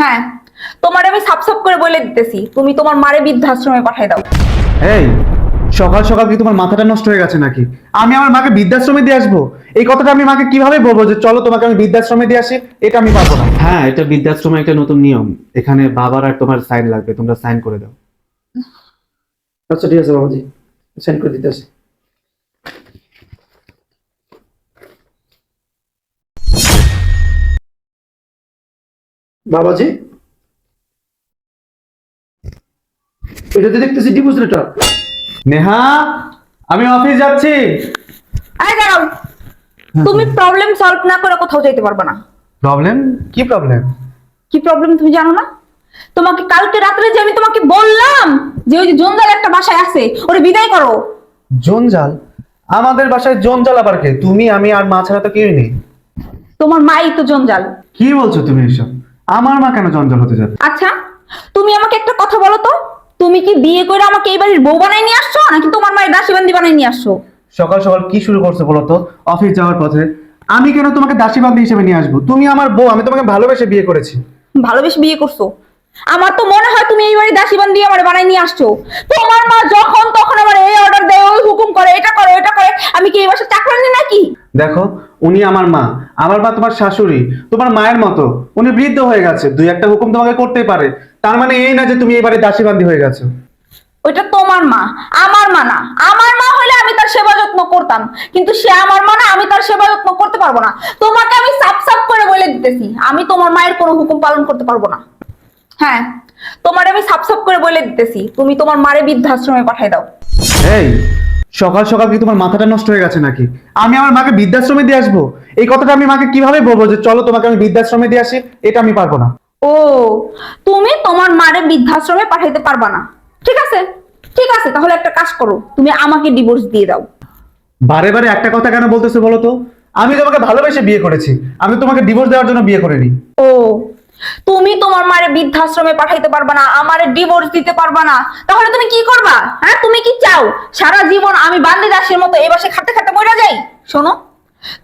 হ্যাঁ তোমার আমি সাপ সাপ করে বলে দিতেছি। তুমি তোমার মারে বৃদ্ধাশ্রমে পাঠাই দাও। এই সকাল সকাল কি তোমার মাথাটা নষ্ট হয়ে গেছে নাকি? আমি আমার মাকে বৃদ্ধাশ্রমে দিয়ে আসব? এই কথাটা আমি মাকে কীভাবে বলব যে চলো তোমাকে আমি বৃদ্ধাশ্রমে দিয়ে আসি? এটা আমি পারব না। হ্যাঁ এটা বৃদ্ধাশ্রমে একটা নতুন নিয়ম। এখানে বাবার আর তোমার সাইন লাগবে তোমরা সাইন করে দাও। আচ্ছা ঠিক আছে বাবাজি সাইন করে দিতেছি। বাবাজি? এটাতে দেখতেছি ডিভোর্স লেটার। নেহা আমি অফিস যাচ্ছি। আরে দাঁড়াও। তুমি প্রবলেম সলভ না করে কোথাও যাইতে পারবে না। প্রবলেম কি প্রবলেম কি প্রবলেম তুমি জানো না? তোমাকে কালকে রাত্রে যে আমি তোমাকে বললাম যে ওই যে জঞ্জাল একটা বাসায় আছে ওরে বিদায় করো। জঞ্জাল? আমাদের বাসায় জঞ্জাল আবার কে? তুমি আমি আর মা ছাড়া তো কেউই নেই। তোমার মাই তো জঞ্জাল। কি বলছো তুমি এসব? আমার মা কেন জঞ্জাল হতে যাবে আচ্ছা তুমি আমাকে একটা কথা বলো তো। তুমি কি বিয়ে করে আমাকে এই বাড়ির বউ বানাই নিয়ে আসছো নাকি তোমার মায়ের দাসীবান্দি বানাই নিয়ে আসছো? সকাল সকাল কি শুরু করছ বলো তো? অফিস যাওয়ার পথে। আমি কেন তোমাকে দাসী বান্ধবী হিসেবে নিয়ে আসব? তুমি আমার বউ আমি তোমাকে ভালোবেসে বিয়ে করেছি। ভালোবেসে বিয়ে করছ? আমার তো মনে হয় তুমি এই বাড়ি দাসীবান্দি আমার বানাই নিয়ে আসছো। তোমার মা যখন তখন আমার এই অর্ডার দেয় ওই হুকুম করে এটা করে এটা করে আমি কি এই বাসার চাকরানি নাকি? দেখো উনি আমার মা। আমার মা তোমার শাশুড়ি তোমার মায়ের মতো। উনি বৃদ্ধ হয়ে গেছে দুই একটা হুকুম তোমাকে করতেই পারে। তার মানে এই না যে তুমি এবারে দাসী বান্ধী হয়ে গেছো। ওইটা তোমার মা আমার মা না। আমার মা হলে আমি তার সেবা যত্ন করতাম। কিন্তু সে আমার মা না আমি তার সেবা যত্ন করতে পারব না। তোমাকে আমি সাপ সাপ করে বলে দিতেছি আমি তোমার মায়ের কোনো হুকুম পালন করতে পারব না। হ্যাঁ তোমার আমি সাপ সাপ করে বলে দিতেছি। তুমি তোমার মারে বৃদ্ধাশ্রমে পাঠাই দাও। এই সকাল সকাল কি তোমার মাথাটা নষ্ট হয়ে গেছে নাকি? আমি আমার মাকে বৃদ্ধাশ্রমে দিয়ে আসব? এই কথাটা আমি মাকে কীভাবে বলব যে চলো তোমাকে আমি বৃদ্ধাশ্রমে দিয়ে আসি? এটা আমি পারব না। ও তুমি তোমার মারে বৃদ্ধাশ্রমে পাঠাইতে পারবা না। ঠিক আছে ঠিক আছে তাহলে একটা কাজ করো। তুমি আমাকে ডিভোর্স দিয়ে দাও। বারে বারে একটা কথা কেন বলতেছো বলো তো? আমি তোমাকে ভালোবেসে বিয়ে করেছি। আমি তোমাকে ডিভোর্স দেওয়ার জন্য বিয়ে করিনি। ও তুমি তোমার মারে বৃদ্ধাশ্রমে পাঠাইতে পারবা না আমারে ডিভোর্স দিতে পারবা না। তাহলে তুমি কি করবা? হ্যাঁ তুমি কি চাও? সারা জীবন আমি বান্দি দাসের মতো এই বাসে খাতে খাতে মরে যাই? শোনো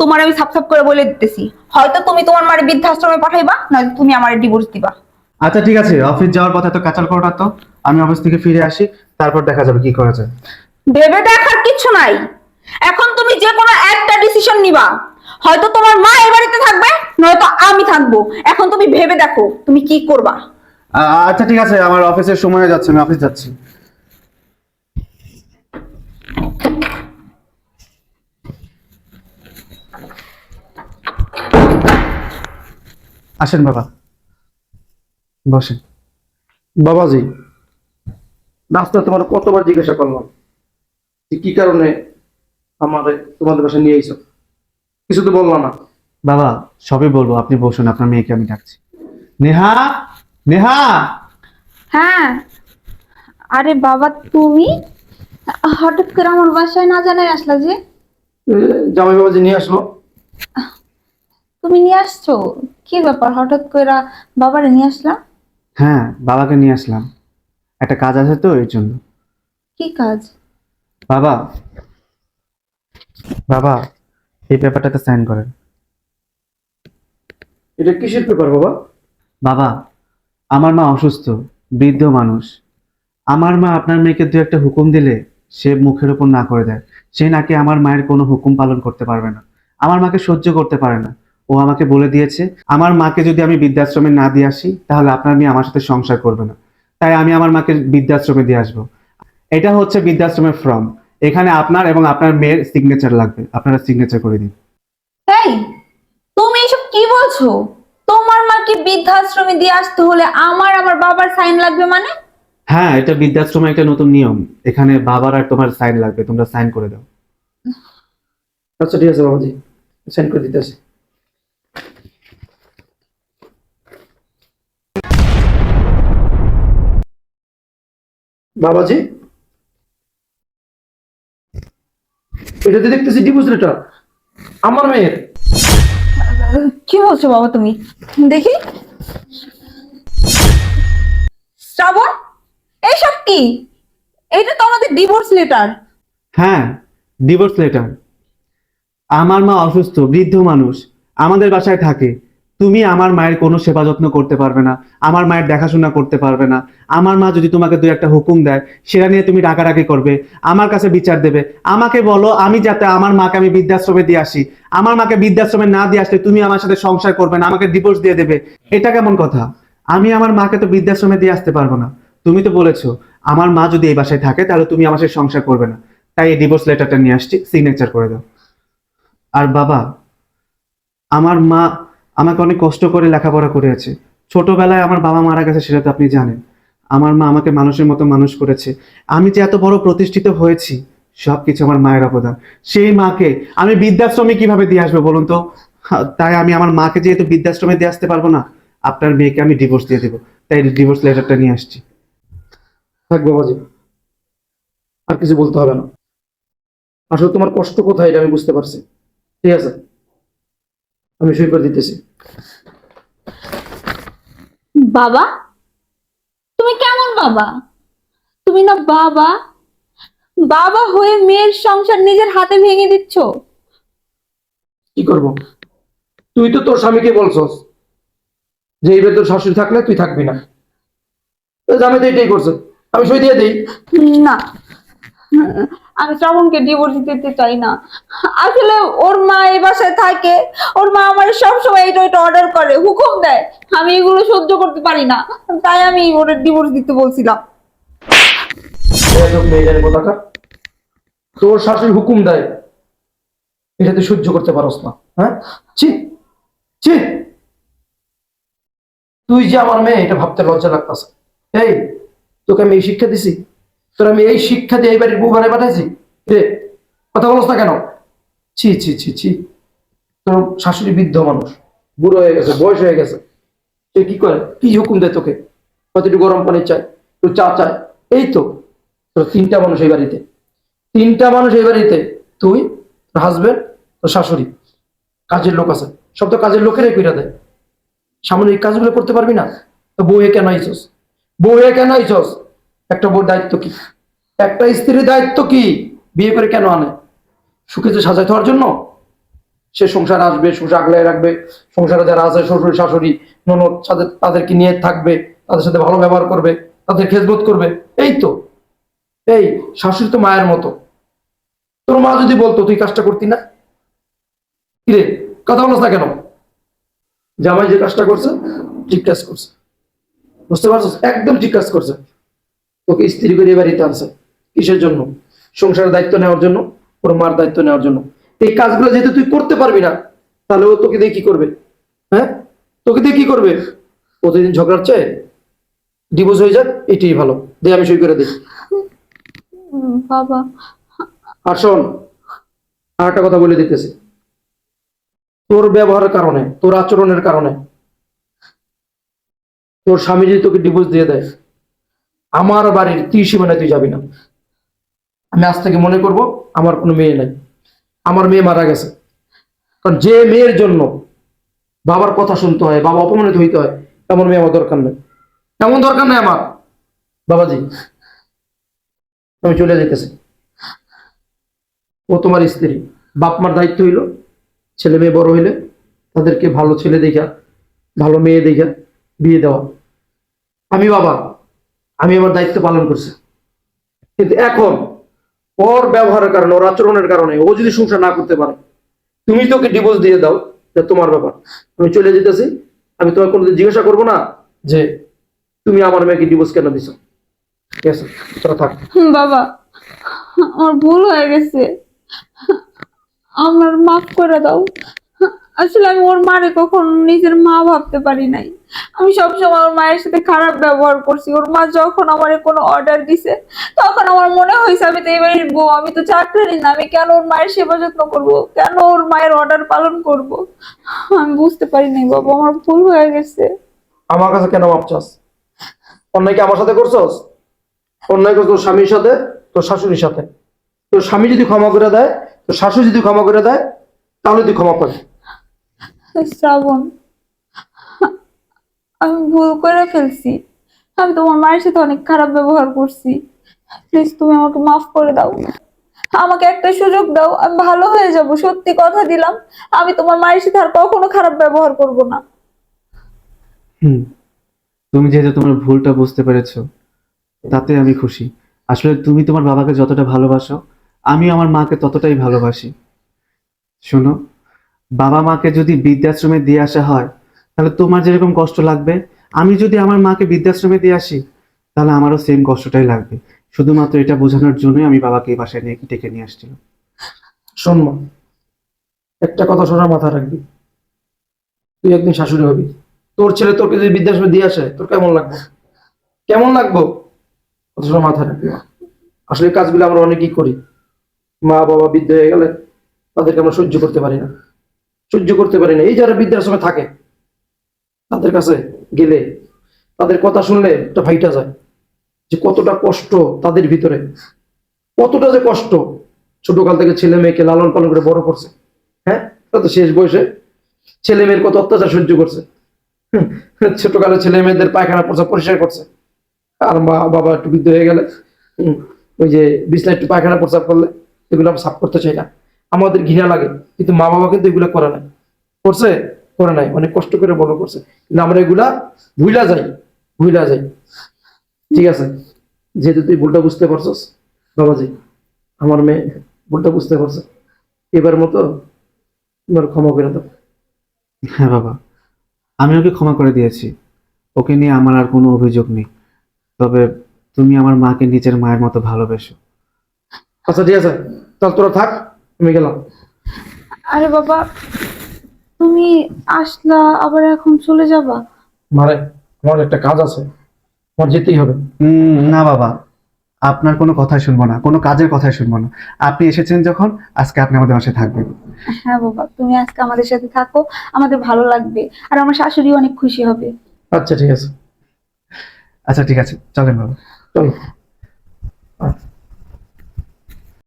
তোমার আমি সাপ সাপ করে বলে দিতেছি। হয়তো তুমি তোমার মারে বৃদ্ধাশ্রমে পাঠাইবা নয়তো তুমি আমারে ডিভোর্স দিবা। আচ্ছা ঠিক আছে অফিস যাওয়ার পথে তো কাচাল করাটা তো আমি অফিস থেকে ফিরে আসি তারপর দেখা যাবে কি করা যায়। ভেবে দেখার কিছু নাই। এখন তুমি যে কোনো একটা ডিসিশন নিবা। হয়তো তোমার মা এই বাড়িতে থাকবে নয়তো আমি থাকব। এখন তুমি ভেবে দেখো তুমি কি করবা? আচ্ছা ঠিক আছে আমার অফিসের সময় হয়ে যাচ্ছে আমি অফিস যাচ্ছি। আসেন বাবা। বসেন। বাবাজি রাস্তা তোমার কতবার জিজ্ঞাসা করলাম যে কি কারণে আমার তোমাদের বাসায় নিয়ে এসো কিছু তো বললাম না। বাবা সবই বলব আপনি বসুন আপনার মেয়েকে আমি ডাকছি। নেহা নেহা! হ্যাঁ। আরে বাবা তুমি? হঠাৎ করে আমার বাসায় না জানাই আসলা যে? জামাই বাবাজি নিয়ে আসলো। তুমি নিয়ে আসছো? কি ব্যাপার? হঠাৎ করে বাবারে নিয়ে আসলাম হ্যাঁ বাবাকে নিয়ে আসলাম। একটা কাজ আছে তো এর জন্য। কি কাজ? বাবা বাবা এই পেপারটাতে সাইন করেন। এটা কিসের পেপার বাবা? বাবা আমার মা অসুস্থ বৃদ্ধ মানুষ। আমার মা আপনার মেয়েকে দু একটা হুকুম দিলে সে মুখের উপর না করে দেয়। সে নাকি আমার মায়ের কোনো হুকুম পালন করতে পারবে না। আমার মাকে সহ্য করতে পারে না। ও আমাকে বলে দিয়েছে আমার মাকে যদি আমি বৃদ্ধাশ্রমে না দিয়ে আসি তাহলে আপনার মেয়ে আমার সাথে সংসার করবে না। তাই আমি আমার মাকে বৃদ্ধাশ্রমে দিয়ে আসব। এটা হচ্ছে বৃদ্ধাশ্রমের ফর্ম। এখানে আপনার এবং আপনার মেয়ের সিগনেচার লাগবে। আপনারা সিগনেচার করে দিন। এই বলছো? তোমার মাকে বৃদ্ধাশ্রমে দিয়ে আসতে হলে আমার আমার বাবার সাইন লাগবে মানে? হ্যাঁ এটা বৃদ্ধাশ্রমে একটা নতুন নিয়ম। এখানে বাবার আর তোমার সাইন লাগবে তোমরা সাইন করে দাও। আচ্ছা ঠিক আছে বাবাজি। সেন্ড করে দিতেছি। বাবাজি? এটাতে দেখতেছি ডিভোর্স লেটার আমার মেয়ের। কি বলছো বাবা তুমি? দেখি। শ্রাবণ, এইসব কি? এটা তো আমাদের ডিভোর্স লেটার হ্যাঁ ডিভোর্স লেটার আমার মা অসুস্থ, বৃদ্ধ মানুষ, আমাদের বাসায় থাকে। তুমি আমার মায়ের কোনো সেবা যত্ন করতে পারবে না, আমার মায়ের দেখাশোনা করতে পারবে না, আমার মা যদি তোমাকে দুই একটা হুকুম দেয়, সেটা নিয়ে তুমি ডাকাডাকি করবে, আমার কাছে বিচার দেবে, আমাকে বলো আমি যাতে আমার মাকে আমি বৃদ্ধাশ্রমে দিয়ে আসি, আমার মাকে বৃদ্ধাশ্রমে না দিয়ে আসলে তুমি আমার সাথে সংসার করবে না, আমাকে ডিভোর্স দিয়ে দেবে, এটা কেমন কথা? আমি আমার মাকে তো বৃদ্ধাশ্রমে দিয়ে আসতে পারব না। তুমি তো বলেছ, আমার মা যদি এই বাসায় থাকে তাহলে তুমি আমার সাথে সংসার করবে না। তাই এই ডিভোর্স লেটারটা নিয়ে আসছি সিগনেচার করে দাও। আর বাবা, আমার মা আমাকে অনেক কষ্ট করে লেখাপড়া করেছে ছোটবেলায় আমার বাবা মারা গেছে সেটা তো আপনি জানেন। আমার মা আমাকে মানুষের মতো মানুষ করেছে। আমি যে এত বড় প্রতিষ্ঠিত হয়েছি, সবকিছু আমার মায়ের অবদান। সেই মাকে আমি বৃদ্ধাশ্রমে কীভাবে দিয়ে আসব বলুন তো? তাই আমি আমার মাকে যেহেতু বৃদ্ধাশ্রমে দিয়ে আসতে পারব না, আপনার মেয়েকে আমি ডিভোর্স দিয়ে দেবো। তাই ডিভোর্স লেটারটা নিয়ে আসছি। থাক বাবাজি, আর কিছু বলতে হবে না। আসলে তোমার কষ্ট কোথায় এটা আমি বুঝতে পারছি। ঠিক আছে। আমি সই করে দিতেছি। বাবা? তুমি কেমন বাবা? তুমি না বাবা? বাবা হয়ে মেয়ের সংসার নিজের হাতে ভেঙে দিচ্ছ? কি করব? তুই তো তোর স্বামীকে বলছস যে এইবার তোর শাশুড়ি থাকলে তুই থাকবি না। তো জামাই তো এটাই করছে। আমি সই দিয়ে দিই। না। আমি শ্রাবণকে ডিভোর্স দিতে চাই না। আসলে ওর মা এই বাসায় থাকে, ওর মা আমার সবসময় এটা ওইটা অর্ডার করে, হুকুম দেয়, আমি এগুলো সহ্য করতে পারি না, তাই আমি ওর ডিভোর্স দিতে বলছিলাম। তোর শাশুড়ি হুকুম দেয় এটা তুই সহ্য করতে পারস না হ্যাঁ? ছি ছি। তুই যে আমার মেয়ে, এটা ভাবতে লজ্জা লাগতেছে। এই, তোকে আমি এই শিক্ষা দিছি? তোর আমি এই শিক্ষা দিয়ে এই বাড়ির বউ বানায় পাঠাইছি? রে কথা বলস না কেন? ছি ছি ছি ছি। তোর শাশুড়ি বৃদ্ধ মানুষ। বুড়ো হয়ে গেছে, বয়স হয়ে গেছে। সে কি করে? কি হুকুম দেয় তোকে? কতটুকু গরম পানি চায়? তোর চা চায়? এই তো, তোর তিনটা মানুষ এই বাড়িতে। তিনটা মানুষ এই বাড়িতে। তুই, তোর হাজবেন্ড তোর শাশুড়ি। কাজের লোক আছে। সব তো কাজের লোকেরাই কইরা দেয়। সামনে এই কাজগুলো করতে পারবি না? তো বউয়ে কেন আইছস বউয়ে কেন আইছস একটা বউর দায়িত্ব কি? একটা স্ত্রীর দায়িত্ব কি? বিয়ে করে কেন আনে? সুখে যে সাজাই হওয়ার জন্য? সে সংসার আসবে সংসার আগলায় রাখবে। সংসারে যারা আছে, শ্বশুর, শাশুড়ি, ননদ, তাদের, তাদেরকে নিয়ে থাকবে, তাদের সাথে ভালো ব্যবহার করবে, তাদের খেজমত করবে। এই তো। এই, শাশুড়ি তো মায়ের মতো। তোর মা যদি বলতো, তুই কাজটা করতি না? কিরে, কথা বলছ না কেন? জামাই যে কাজটা করছে, ঠিক কাজ করছে। বুঝতে পারছিস? একদম ঠিক কাজ করছে। তোকে স্ত্রী করে বাড়িতে আনছে। কিসের জন্য? সংসারের দায়িত্ব নেওয়ার জন্য? ওর মার দায়িত্ব নেওয়ার জন্য। এই কাজগুলো যেহেতু তুই করতে পারবি না তাহলে ও তোকে দিয়ে কি করবে? হ্যাঁ? তোকে দিয়ে কি করবে? প্রতিদিন ঝগড়ার চেয়ে ডিভোর্স হয়ে যাক এটাই ভালো। দে আমি সই করে দিই। বাবা। আর শোন আর একটা কথা বলে দিতেছি। তোর ব্যবহারের কারণে তোর আচরণের কারণে তোর স্বামী যদি তোকে ডিভোর্স দিয়ে দেয় আমার বাড়ির তুই সীমানায় তুই যাবি না। আমি আজ থেকে মনে করব, আমার কোনো মেয়ে নাই। আমার মেয়ে মারা গেছে। কারণ যে মেয়ের জন্য বাবার কথা শুনতে হয়, বাবা অপমানিত হইতে হয়, এমন মেয়ে আমার দরকার নেই। এমন দরকার নেই আমার। বাবাজি, আমি চলে যেতেছি ও তোমার স্ত্রী। বাপ মার দায়িত্ব হইল, ছেলে মেয়ে বড় হইলে তাদেরকে ভালো ছেলে দেখা ভালো মেয়ে দেখা বিয়ে দেওয়া। আমি বাবা আমি আমার দায়িত্ব পালন করছি। কিন্তু এখন, পর ব্যবহারের কারণে, ওর আচরণের কারণে, ও যদি সংসার না করতে পারে, তুমি তোকে ডিভোর্স দিয়ে দাও এটা তোমার ব্যাপার। আমি চলে যেতেছি, আমি তোমার কোনোদিন জিজ্ঞাসা করব না, যে তুমি আমার মেয়েকে ডিভোর্স কেন দিছো? ঠিক আছে বাবা, আমার ভুল হয়ে গেছে। আমার মাফ করে দাও। আসলে আমি ওর মারে কখনো নিজের মা ভাবতে পারি নাই। আমি সবসময় ওর মায়ের সাথে খারাপ ব্যবহার করছি। ওর মা যখন আমার কোনো অর্ডার দিছে, তখন আমার মনে হয়েছে আমি তো এবারে বউ, আমি তো চাকরি না, আমি কেন ওর মায়ের সেবা যত্ন করব? কেন ওর মায়ের অর্ডার পালন করব? আমি বুঝতে পারি নাই বাবা, আমার ভুল হয়ে গেছে। আমার কাছে কেন চাস? অন্যায় কি আমার সাথে করছস? অন্যায় করছ তোর স্বামীর সাথে, তোর শাশুড়ির সাথে। তোর স্বামী যদি ক্ষমা করে দেয়, তোর শাশুড়ি যদি ক্ষমা করে দেয়, তাহলে তুই ক্ষমা পাবি। শ্রাবণ। আমি ভুল করে ফেলছি। আমি তোমার মায়ের সাথে অনেক খারাপ ব্যবহার করছি। প্লিজ তুমি আমাকে মাফ করে দাও। আমাকে একটা সুযোগ দাও, আমি ভালো হয়ে যাব, সত্যি কথা দিলাম। আমি তোমার মায়ের সাথে আর কখনো খারাপ ব্যবহার করব না। হুম, তুমি যেহেতু তোমার ভুলটা বুঝতে পেরেছ, তাতে আমি খুশি। আসলে তুমি তোমার বাবাকে যতটা ভালোবাসো আমি আমার মাকে ততটাই ভালোবাসি। শোনো বাবা মাকে যদি বৃদ্ধাশ্রমে দিয়ে আসা হয়, তাহলে তোমার যেরকম কষ্ট লাগবে, আমি যদি আমার মাকে বৃদ্ধাশ্রমে দিয়ে আসি, তাহলে আমারও সেম কষ্টটাই লাগবে। শুধুমাত্র এটা বোঝানোর জন্যই আমি বাবাকে এই বাসায় নিয়ে ডেকে নিয়ে আসছিলাম। শোন মা, একটা কথা শোনা মাথা রাখবি। তুই একদিন শাশুড়ি হবি। তোর ছেলে তোকে যদি বৃদ্ধাশ্রমে দিয়ে আসে, তোর কেমন লাগবে? কেমন লাগবো? কথা শোনা মাথা রাখবি আসলে কাজগুলো আমরা অনেকেই করি। মা, বাবা বৃদ্ধ হয়ে গেলে তাদেরকে আমরা সহ্য করতে পারি না। সহ্য করতে পারি না। এই যারা বৃদ্ধাশ্রমে থাকে, তাদের কাছে গেলে, তাদের কথা শুনলে একটা ভাইটা যায় যে কতটা কষ্ট তাদের ভিতরে। কতটা যে কষ্ট। ছোটকাল থেকে ছেলে মেয়েকে লালন পালন করে বড় করছে। হ্যাঁ? তা শেষ বয়সে ছেলে মেয়ের কত অত্যাচার সহ্য করছে। ছোটকালে ছেলে মেয়েদের পায়খানা পয়সা পরিষ্কার করছে। আর মা, বাবা একটু বৃদ্ধ হয়ে গেলে ওই যে বিছনা একটু পায়খানা প্রসাব করলে, এগুলো আমরা সাফ করতে চাই না। আমাদের ঘৃণা লাগে কিন্তু মা বাবা কিন্তু এগুলো করে নাই। করছে করে নাই অনেক কষ্ট করে বড় করছে। কিন্তু আমরা এগুলা ভুইলা যাই ভুইলা যাই। ঠিক আছে? যেহেতু তুই ভুলটা বুঝতে পারছস বাবাজি আমার মেয়ে ভুলটা বুঝতে পারছে। এবার মতো তোমার ক্ষমা করে দাও। হ্যাঁ বাবা আমি ওকে ক্ষমা করে দিয়েছি। ওকে নিয়ে আমার আর কোনো অভিযোগ নেই। তবে তুমি আমার মাকে নিজের মায়ের মতো ভালোবেসো। আচ্ছা ঠিক আছে। তাহলে তোরা থাক। আমি গেলাম আরে বাবা তুমি আসলা আবার এখন চলে যাবা? মারে আমার একটা কাজ আছে আমার যেতেই হবে। না বাবা আপনার কোনো কথাই শুনব না কোনো কাজের কথাই শুনব না। আপনি এসেছেন যখন আজকে আপনি আমাদের বাসায় থাকবেন। হ্যাঁ বাবা তুমি আজকে আমাদের সাথে থাকো আমাদের ভালো লাগবে আর আমার শাশুড়ি অনেক খুশি হবে। আচ্ছা ঠিক আছে। আচ্ছা ঠিক আছে চলেন বাবা। চলো।